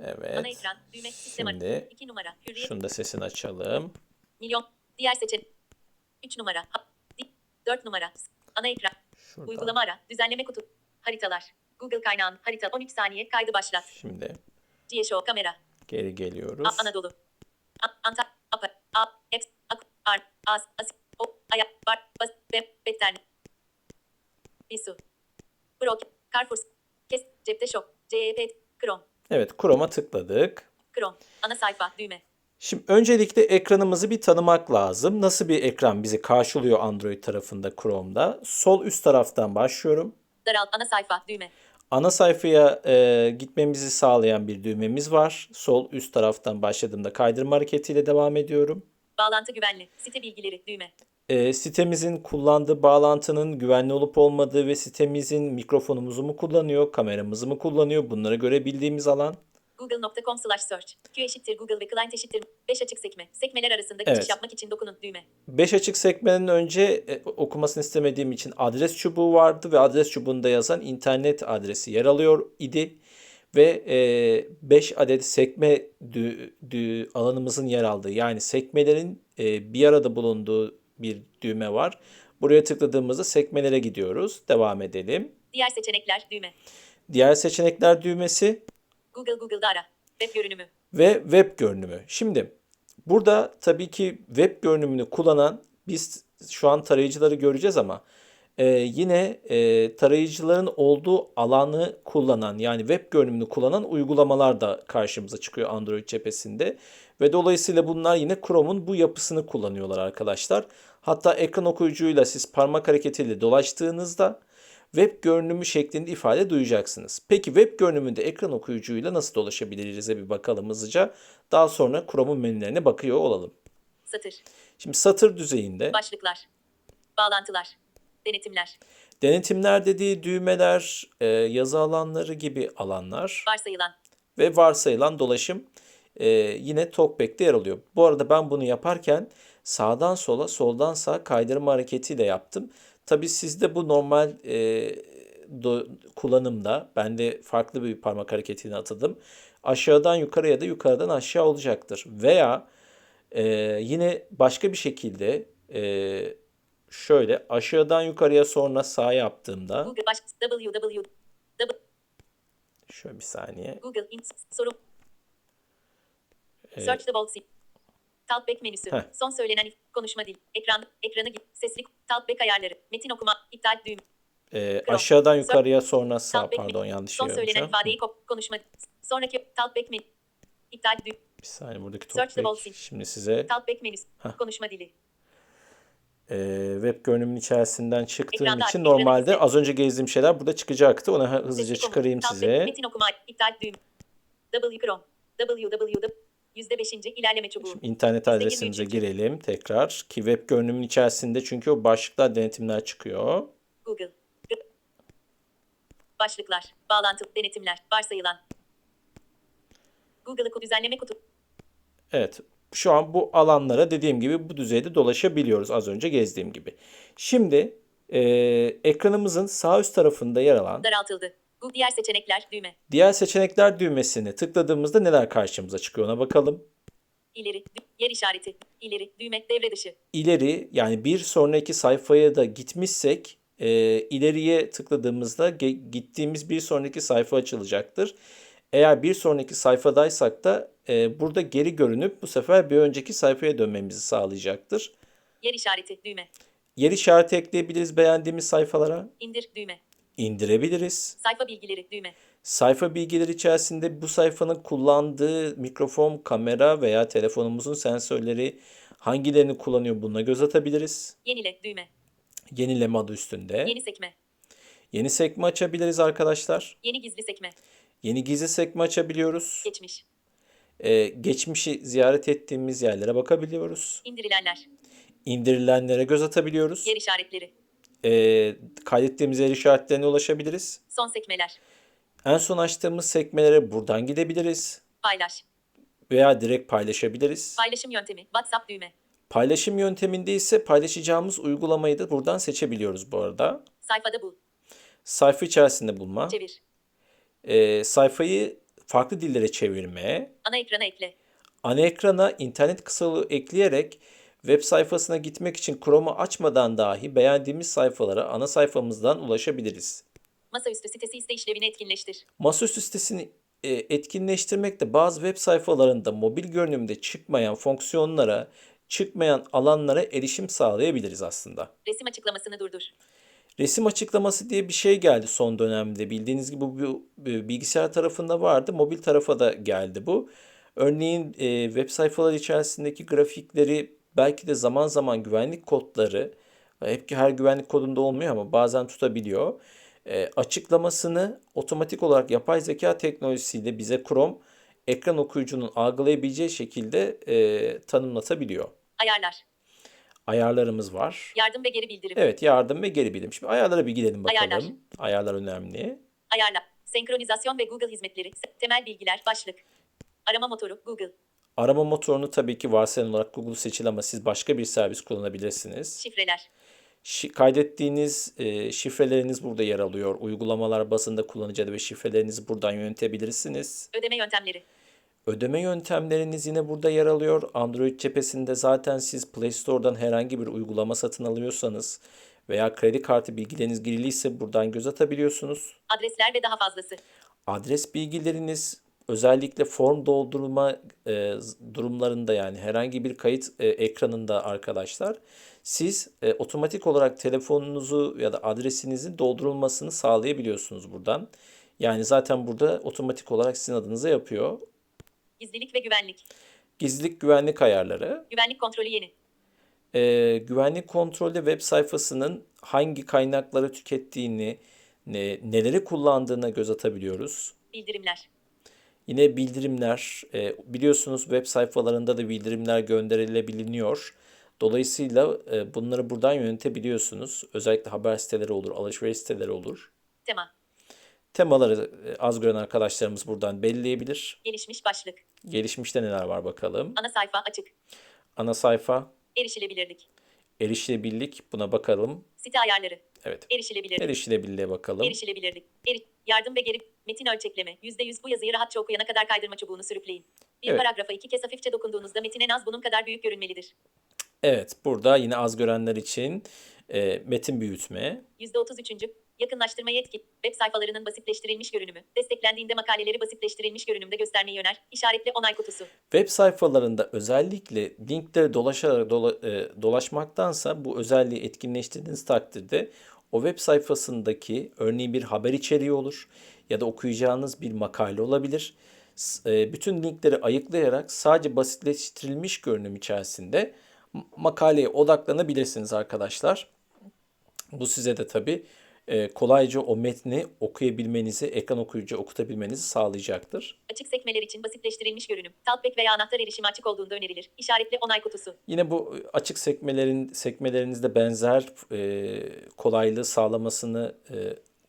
Ana Evet. ekran. Düğme. Sistem Şimdi arası. 2 numara. Hürriyet. şunu da sesini açalım. Milyon. Diğer seçenek. 3 numara. 4 numara. Ana ekran. Şuradan. Uygulama ara. Düzenleme kutu. Haritalar. Google kaynağın. Harita 13 saniye. Kaydı başlat. Şimdi GSO kamera. geri geliyoruz. A- Anadolu. A- Antak. Apa. A. X. Ak. Ar. As. As. O. Ayak. Bar. Bas. Web. Betten. Bisu. Brok. Carrefour. Kes. Cepte şok. CEP. Chrome. Evet, Chrome'a tıkladık. Chrome. Ana sayfa. Düğme. Şimdi öncelikle ekranımızı bir tanımak lazım. Nasıl bir ekran bizi karşılıyor Android tarafında Chrome'da? Sol üst taraftan başlıyorum. Daralt. Ana sayfa. Düğme. Ana sayfaya e, gitmemizi sağlayan bir düğmemiz var. Sol üst taraftan başladığımda kaydırma hareketiyle devam ediyorum. Bağlantı güvenli. Site bilgileri. Düğme. E, sitemizin kullandığı bağlantının güvenli olup olmadığı ve sitemizin mikrofonumuzu mu kullanıyor, kameramızı mı kullanıyor bunları görebildiğimiz alan. Google.com slash search. Q eşittir Google ve client eşittir 5 açık sekme. Sekmeler arasında Evet. geçiş yapmak için dokunun. Düğme. 5 açık sekmeden önce e, okumasını istemediğim için adres çubuğu vardı ve adres çubuğunda yazan internet adresi yer alıyor idi. Ve 5 adet sekme dü, dü- alanımızın yer aldığı yani sekmelerin e, bir arada bulunduğu bir düğme var. Buraya tıkladığımızda sekmelere gidiyoruz. Devam edelim. Diğer seçenekler. Düğme. Diğer seçenekler düğmesi Google Google'da ara. Web görünümü. ve web görünümü. Şimdi burada tabii ki web görünümünü kullanan biz şu an tarayıcıları göreceğiz ama e, yine e, tarayıcıların olduğu alanı kullanan yani web görünümünü kullanan uygulamalar da karşımıza çıkıyor Android cephesinde. Ve dolayısıyla bunlar yine Chrome'un bu yapısını kullanıyorlar arkadaşlar. Hatta ekran okuyucuyla siz parmak hareketiyle dolaştığınızda web görünümü şeklinde ifade duyacaksınız. Peki web görünümünde ekran okuyucuyla nasıl dolaşabiliriz'e bir bakalım hızlıca. Daha sonra Chrome'un menülerine bakıyor olalım. Satır. Şimdi satır düzeyinde Başlıklar. Bağlantılar. Denetimler. denetimler dediği düğmeler, e, yazı alanları gibi alanlar Varsayılan. ve varsayılan dolaşım e, yine TalkBack'te yer alıyor. Bu arada ben bunu yaparken sağdan sola, soldan sağa kaydırma hareketiyle yaptım. Tabii sizde bu normal e, do- kullanımda, ben de farklı bir parmak hareketiyle atadım. Aşağıdan yukarı ya da yukarıdan aşağı olacaktır. Veya e, yine başka bir şekilde e, şöyle aşağıdan yukarıya sonra sağa yaptığımda Google www şöyle bir saniye. Google soru e, Search the box. Talkback menüsü. Heh. Son söylenen konuşma dil. Ekran ekranı git. Sesli Talkback ayarları. Metin okuma. iptal düğüm. e, Chrome. aşağıdan yukarıya sonra sağ Talkback pardon yanlış Son söylenen ifadeyi kop konuşma. Sonraki Talkback menü. İptal düğüm. Bir saniye buradaki TalkBack. Şimdi size Talkback menüsü. Heh. Konuşma dili. E, web görünümün içerisinden çıktığım Ekranda- için normalde gitse. az önce gezdiğim şeyler burada çıkacaktı. Onu he- hızlıca Sesli konu. çıkarayım Talkback, size. Metin okuma. iptal düğüm. W Chrome. www. %5. ilerleme çubuğu. İnternet Yüzde adresimize girelim tekrar ki web görünümün içerisinde çünkü o başlıklar denetimler çıkıyor. Google. Başlıklar. Bağlantı. Denetimler. Varsayılan. Google'ı düzenleme kutu. Evet. Şu an bu alanlara dediğim gibi bu düzeyde dolaşabiliyoruz az önce gezdiğim gibi. Şimdi e, ekranımızın sağ üst tarafında yer alan Daraltıldı. Google diğer seçenekler. Düğme. diğer seçenekler düğmesini tıkladığımızda neler karşımıza çıkıyor ona bakalım. İleri. Yer işareti. İleri. Düğme. Devre dışı. ileri yani bir sonraki sayfaya da gitmişsek e, ileriye tıkladığımızda gittiğimiz bir sonraki sayfa açılacaktır. Eğer bir sonraki sayfadaysak da e, burada geri görünüp bu sefer bir önceki sayfaya dönmemizi sağlayacaktır. Yer işareti. Düğme. Yer işareti ekleyebiliriz beğendiğimiz sayfalara. İndir. Düğme. indirebiliriz. Sayfa bilgileri. Düğme. Sayfa bilgileri içerisinde bu sayfanın kullandığı mikrofon, kamera veya telefonumuzun sensörleri hangilerini kullanıyor buna göz atabiliriz. Yenile. Düğme. Yenileme adı üstünde. Yeni sekme. Yeni sekme açabiliriz arkadaşlar. Yeni gizli sekme. Yeni gizli sekme açabiliyoruz. Geçmiş. Ee, geçmişi ziyaret ettiğimiz yerlere bakabiliyoruz. İndirilenler. İndirilenlere göz atabiliyoruz. Yer işaretleri. Ee, kaydettiğimiz yer işaretlerine ulaşabiliriz. Son sekmeler. En son açtığımız sekmelere buradan gidebiliriz. Paylaş. Veya direkt paylaşabiliriz. Paylaşım yöntemi. WhatsApp düğme. Paylaşım yönteminde ise paylaşacağımız uygulamayı da buradan seçebiliyoruz bu arada. Sayfada bul. Sayfa içerisinde bulma. Çevir. Ee, sayfayı farklı dillere çevirme, Ana ekrana ekle. ana ekrana internet kısalığı ekleyerek web sayfasına gitmek için Chrome'u açmadan dahi beğendiğimiz sayfalara ana sayfamızdan ulaşabiliriz. Masaüstü sitesi iste işlevini etkinleştir. Masaüstü sitesini e, etkinleştirmekte bazı web sayfalarında mobil görünümde çıkmayan fonksiyonlara, çıkmayan alanlara erişim sağlayabiliriz aslında. Resim açıklamasını durdur. Resim açıklaması diye bir şey geldi son dönemde. Bildiğiniz gibi bu bu bilgisayar tarafında vardı, mobil tarafa da geldi bu. Örneğin e, web sayfaları içerisindeki grafikleri belki de zaman zaman güvenlik kodları, hep her güvenlik kodunda olmuyor ama bazen tutabiliyor. E, açıklamasını otomatik olarak yapay zeka teknolojisiyle bize Chrome ekran okuyucunun algılayabileceği şekilde e, tanımlatabiliyor. Ayarlar. Ayarlarımız var. Yardım ve geri bildirim. Evet yardım ve geri bildirim. Şimdi ayarlara bir gidelim bakalım. Ayarlar. Ayarlar önemli. Ayarla. Senkronizasyon ve Google hizmetleri. Temel bilgiler. Başlık. Arama motoru. Google. Arama motorunu tabii ki varsayılan olarak Google seçili ama siz başka bir servis kullanabilirsiniz. Şifreler. Şi- kaydettiğiniz e, şifreleriniz burada yer alıyor. Uygulamalar bazında kullanıcı adı ve şifrelerinizi buradan yönetebilirsiniz. Ödeme yöntemleri. Ödeme yöntemleriniz yine burada yer alıyor. Android cephesinde zaten siz Play Store'dan herhangi bir uygulama satın alıyorsanız veya kredi kartı bilgileriniz giriliyse buradan göz atabiliyorsunuz. Adresler ve daha fazlası. Adres bilgileriniz özellikle form doldurma e, durumlarında yani herhangi bir kayıt e, ekranında arkadaşlar siz e, otomatik olarak telefonunuzu ya da adresinizin doldurulmasını sağlayabiliyorsunuz buradan. Yani zaten burada otomatik olarak sizin adınıza yapıyor. Gizlilik ve güvenlik. Gizlilik güvenlik ayarları. Güvenlik kontrolü yeni. E, güvenlik kontrolü web sayfasının hangi kaynakları tükettiğini, ne, neleri kullandığına göz atabiliyoruz. Bildirimler. Yine bildirimler, e, biliyorsunuz web sayfalarında da bildirimler gönderilebiliyor. Dolayısıyla e, bunları buradan yönetebiliyorsunuz. Özellikle haber siteleri olur, alışveriş siteleri olur. Tema. Temaları e, az gören arkadaşlarımız buradan belirleyebilir. Gelişmiş başlık. Gelişmişte neler var bakalım. Ana sayfa açık. Ana sayfa, Erişilebilirlik. erişilebilirlik buna bakalım. Site ayarları. Evet, Erişilebilirlik. erişilebilirliğe bakalım. Erişilebilirlik. Eri- yardım ve geri metin ölçekleme. %100 bu yazıyı rahatça okuyana kadar kaydırma çubuğunu sürükleyin. Bir Evet. paragrafa iki kez hafifçe dokunduğunuzda metin en az bunun kadar büyük görünmelidir. Evet, burada yine az görenler için e, metin büyütme, %33. Yakınlaştırma yetki. Web sayfalarının basitleştirilmiş görünümü. Desteklendiğinde makaleleri basitleştirilmiş görünümde göstermeyi öner. İşaretle onay kutusu. Web sayfalarında özellikle linkleri dolaşarak dola- e, dolaşmaktansa bu özelliği etkinleştirdiğiniz takdirde o web sayfasındaki örneğin bir haber içeriği olur ya da okuyacağınız bir makale olabilir. E, bütün linkleri ayıklayarak sadece basitleştirilmiş görünüm içerisinde makaleye odaklanabilirsiniz arkadaşlar. Bu size de tabii e, kolayca o metni okuyabilmenizi, ekran okuyucu okutabilmenizi sağlayacaktır. Açık sekmeler için basitleştirilmiş görünüm. Talkback veya anahtar erişimi açık olduğunda önerilir. İşaretle onay kutusu. Yine bu açık sekmelerin sekmelerinizde benzer e, kolaylığı sağlamasını e,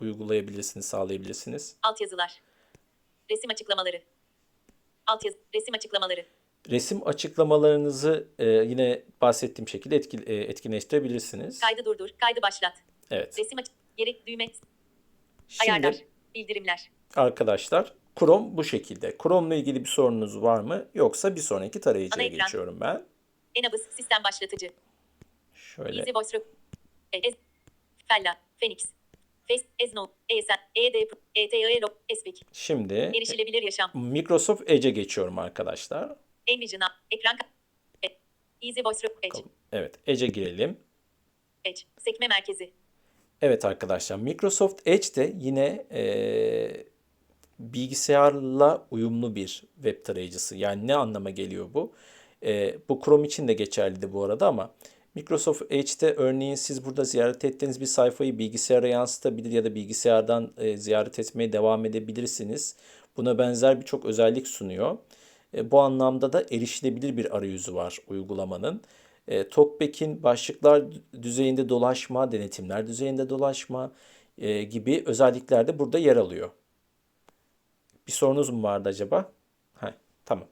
uygulayabilirsiniz, sağlayabilirsiniz. Altyazılar. Resim açıklamaları. Altyazı. Resim açıklamaları. Resim açıklamalarınızı e, yine bahsettiğim şekilde etki, e, etkinleştirebilirsiniz. Kaydı durdur. Kaydı başlat. Evet. Resim aç. Gerek düğme. Şimdi Ayarlar. Bildirimler. arkadaşlar Chrome bu şekilde. Chrome ile ilgili bir sorunuz var mı? Yoksa bir sonraki tarayıcıya geçiyorum ben. Enabız. Sistem başlatıcı. Şöyle. Easy Voice. Ez. Fella. Phoenix. Face. Ezno. ESN. ED. ETE. Rock. Espik. Şimdi Erişilebilir yaşam. Microsoft Edge'e geçiyorum arkadaşlar. Envision. App, Ekran. E- Easy Voice. Edge. Evet, Edge'e girelim. Edge. Sekme merkezi. Evet arkadaşlar Microsoft Edge de yine eee, bilgisayarla uyumlu bir web tarayıcısı. Yani ne anlama geliyor bu? Eee, bu Chrome için de geçerliydi bu arada ama Microsoft Edge'de örneğin siz burada ziyaret ettiğiniz bir sayfayı bilgisayara yansıtabilir ya da bilgisayardan eee, ziyaret etmeye devam edebilirsiniz. Buna benzer birçok özellik sunuyor. E, bu anlamda da erişilebilir bir arayüzü var uygulamanın. E, TalkBack'in başlıklar düzeyinde dolaşma, denetimler düzeyinde dolaşma e, gibi özellikler de burada yer alıyor. Bir sorunuz mu vardı acaba? Heh, tamam.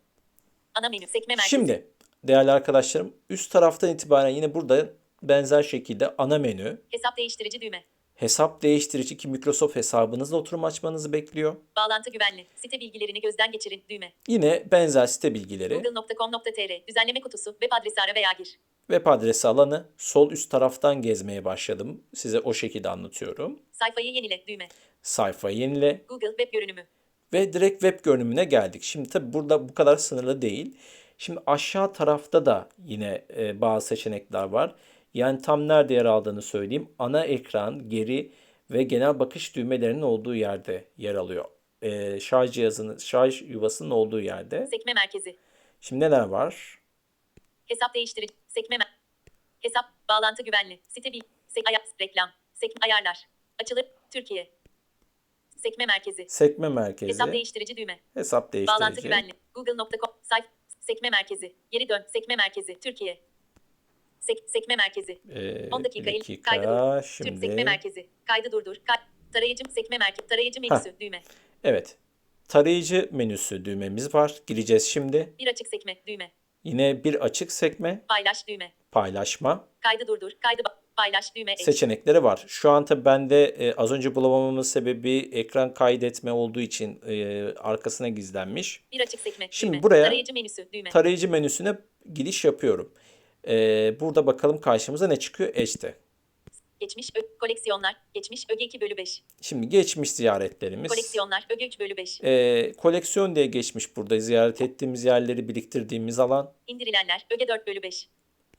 Ana menü. Sekme merkezi. Şimdi değerli arkadaşlarım üst taraftan itibaren yine burada benzer şekilde ana menü, Hesap değiştirici düğme. Hesap değiştirici ki Microsoft hesabınızla oturum açmanızı bekliyor. Bağlantı güvenli. Site bilgilerini gözden geçirin. Düğme. Yine benzer site bilgileri, Google.com.tr. Düzenleme kutusu. Web adresi ara veya gir. web adresi alanı sol üst taraftan gezmeye başladım. Size o şekilde anlatıyorum. Sayfayı yenile. Düğme. Sayfa yenile Google web görünümü. ve direkt web görünümüne geldik. Şimdi tabi burada bu kadar sınırlı değil. Şimdi aşağı tarafta da yine e, bazı seçenekler var. Yani tam nerede yer aldığını söyleyeyim. Ana ekran, geri ve genel bakış düğmelerinin olduğu yerde yer alıyor. E, şarj cihazının, şarj yuvasının olduğu yerde. Sekme merkezi. Şimdi neler var? Hesap değiştirici. Sekme Hesap. Bağlantı güvenli. Site bil. Sek ayar. Reklam. Sekme ayarlar. Açılır. Türkiye. Sekme merkezi. Sekme merkezi, Hesap değiştirici düğme. hesap Bağlantı değiştirici. güvenli. Google.com. Sayf. Sekme merkezi. Geri dön. Sekme merkezi. Türkiye. Sek, sekme merkezi. Ee, 10 dakika dakika, Kaydı dur. şimdi. Türk sekme merkezi. Kaydı durdur. Kay tarayıcı sekme merkezi. Tarayıcı menüsü. Düğme. Evet. Tarayıcı menüsü düğmemiz var. Gireceğiz şimdi. Bir açık sekme. Düğme. Yine bir açık sekme, Paylaş. Düğme. paylaşma Kaydı durdur. Kaydı paylaş. Düğme. Ek. seçenekleri var. Şu an tabii bende e, az önce bulamamamın sebebi ekran kaydetme olduğu için e, arkasına gizlenmiş. Bir açık sekme. Şimdi düğme. buraya Tarayıcı menüsü. Düğme. Tarayıcı menüsüne giriş yapıyorum. E, burada bakalım karşımıza ne çıkıyor? Edge'de. Geçmiş. Koleksiyonlar. Geçmiş. Öge 2 bölü 5. Şimdi geçmiş ziyaretlerimiz. Koleksiyonlar. Öge 3 bölü 5. E, koleksiyon diye geçmiş burada ziyaret ettiğimiz yerleri biriktirdiğimiz alan. İndirilenler. Öge 4 bölü 5.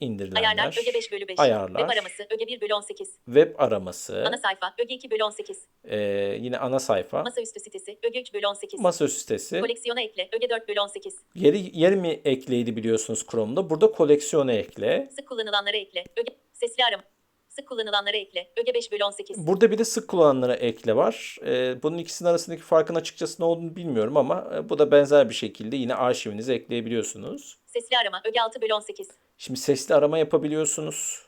indirilenler. Ayarlar. Öge 5 bölü 5. Ayarlar. Web araması. Öge 1 bölü 18. Web araması. Ana sayfa. Öge 2 bölü 18. e, yine ana sayfa. Masaüstü sitesi. Öge 3 bölü 18. Masaüstü sitesi. Koleksiyona ekle. Öge 4 bölü 18. Yeri, yer mi ekleydi biliyorsunuz Chrome'da. Burada koleksiyona ekle. Sık kullanılanlara ekle. Öge sesli arama. Sık kullanılanlara ekle. Öge 5 bölü 18. Burada bir de sık kullananlara ekle var. Ee, bunun ikisinin arasındaki farkın açıkçası ne olduğunu bilmiyorum ama e, bu da benzer bir şekilde yine arşivinize ekleyebiliyorsunuz. Sesli arama. Öge 6 bölü 18. Şimdi sesli arama yapabiliyorsunuz.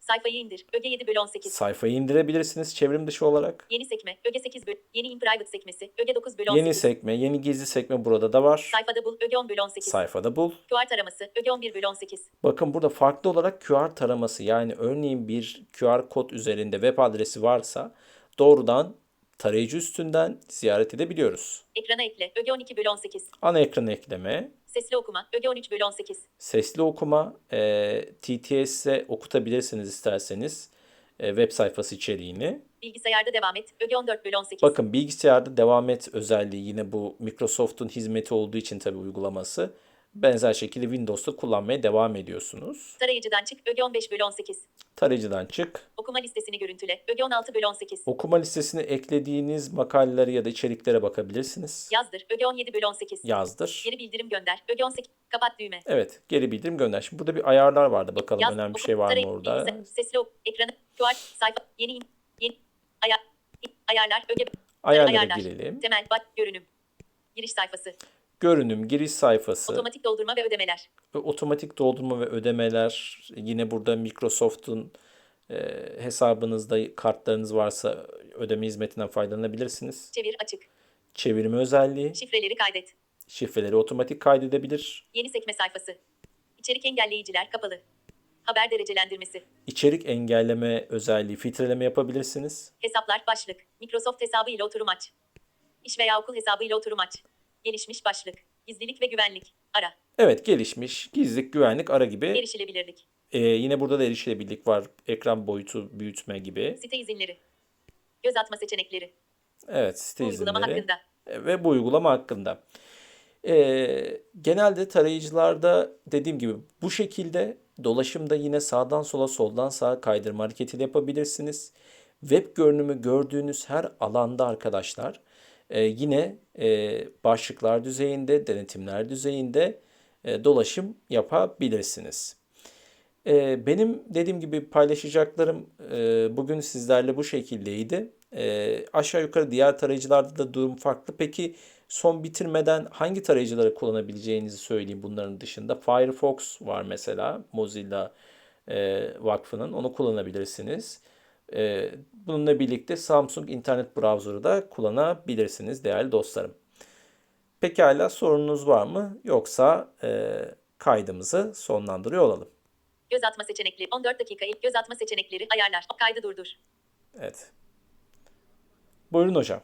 Sayfayı indir. Öge 7 bölü 18. Sayfayı indirebilirsiniz çevrim dışı olarak. Yeni sekme. Öge 8 bölü. Yeni in private sekmesi. Öge 9 bölü 18. Yeni sekme, yeni gizli sekme burada da var. Sayfada bul. Öge 10 bölü 18. Sayfada bul. QR taraması. Öge 11 bölü 18. Bakın burada farklı olarak QR taraması yani örneğin bir QR kod üzerinde web adresi varsa doğrudan tarayıcı üstünden ziyaret edebiliyoruz. Ekrana ekle. Öge 12 bölü 18. Ana ekran ekleme, Sesli okuma. Öge 13 bölü 18. sesli okuma, e, TTS'e okutabilirsiniz isterseniz e, web sayfası içeriğini. Bilgisayarda devam et. Öge 14 bölü 18. Bakın bilgisayarda devam et özelliği yine bu Microsoft'un hizmeti olduğu için tabii uygulaması. Benzer şekilde Windows'ta kullanmaya devam ediyorsunuz. Tarayıcıdan çık. Öge 15 bölü 18. Tarayıcıdan çık. Okuma listesini görüntüle. Öge 16 bölü 18. Okuma listesine eklediğiniz makalelere ya da içeriklere bakabilirsiniz. Yazdır. Öge 17 bölü 18. Yazdır. Geri bildirim gönder. Öge 18. Kapat düğme. Evet, geri bildirim gönder. Şimdi burada bir ayarlar vardı. Bakalım Yaz, önemli bir şey var mı orada? Sesli ok. Ekranı. QR. Sayfa. Yeni. Yeni. Ayar. Ayarlar. Öge. Ayarlara ayarlar. girelim. Temel. Bak. Görünüm. Giriş sayfası. Görünüm, giriş sayfası, Otomatik doldurma ve ödemeler. otomatik doldurma ve ödemeler. Yine burada Microsoft'un e, hesabınızda kartlarınız varsa ödeme hizmetinden faydalanabilirsiniz. Çevir. Açık. Çevirme özelliği, Şifreleri kaydet. şifreleri otomatik kaydedebilir. Yeni sekme sayfası. İçerik engelleyiciler kapalı. Haber derecelendirmesi. İçerik engelleme özelliği, filtreleme yapabilirsiniz. Hesaplar başlık. Microsoft hesabı ile oturum aç. İş veya okul hesabı ile oturum aç. Gelişmiş başlık. Gizlilik ve güvenlik. Ara. Evet, gelişmiş, gizlilik, güvenlik, ara gibi. Erişilebilirlik. E, yine burada da erişilebilirlik var. Ekran boyutu büyütme gibi. Site izinleri. Göz atma seçenekleri. Evet, site uygulama izinleri. hakkında. E, ve bu uygulama hakkında. Ee, genelde tarayıcılarda dediğim gibi bu şekilde dolaşımda yine sağdan sola soldan sağa kaydırma hareketiyle yapabilirsiniz. Web görünümü gördüğünüz her alanda arkadaşlar e, yine e, başlıklar düzeyinde, denetimler düzeyinde e, dolaşım yapabilirsiniz. Ee, benim dediğim gibi paylaşacaklarım e, bugün sizlerle bu şekildeydi. Ee, aşağı yukarı diğer tarayıcılarda da durum farklı. Peki son bitirmeden hangi tarayıcıları kullanabileceğinizi söyleyeyim bunların dışında. Firefox var mesela Mozilla Vakfı'nın onu kullanabilirsiniz. E, bununla birlikte Samsung internet browser'ı da kullanabilirsiniz değerli dostlarım. Pekala sorunuz var mı? Yoksa e, kaydımızı sonlandırıyor olalım. Göz atma seçenekleri. 14 dakika ilk göz atma seçenekleri. Ayarlar. Kaydı durdur. Evet. Buyurun hocam.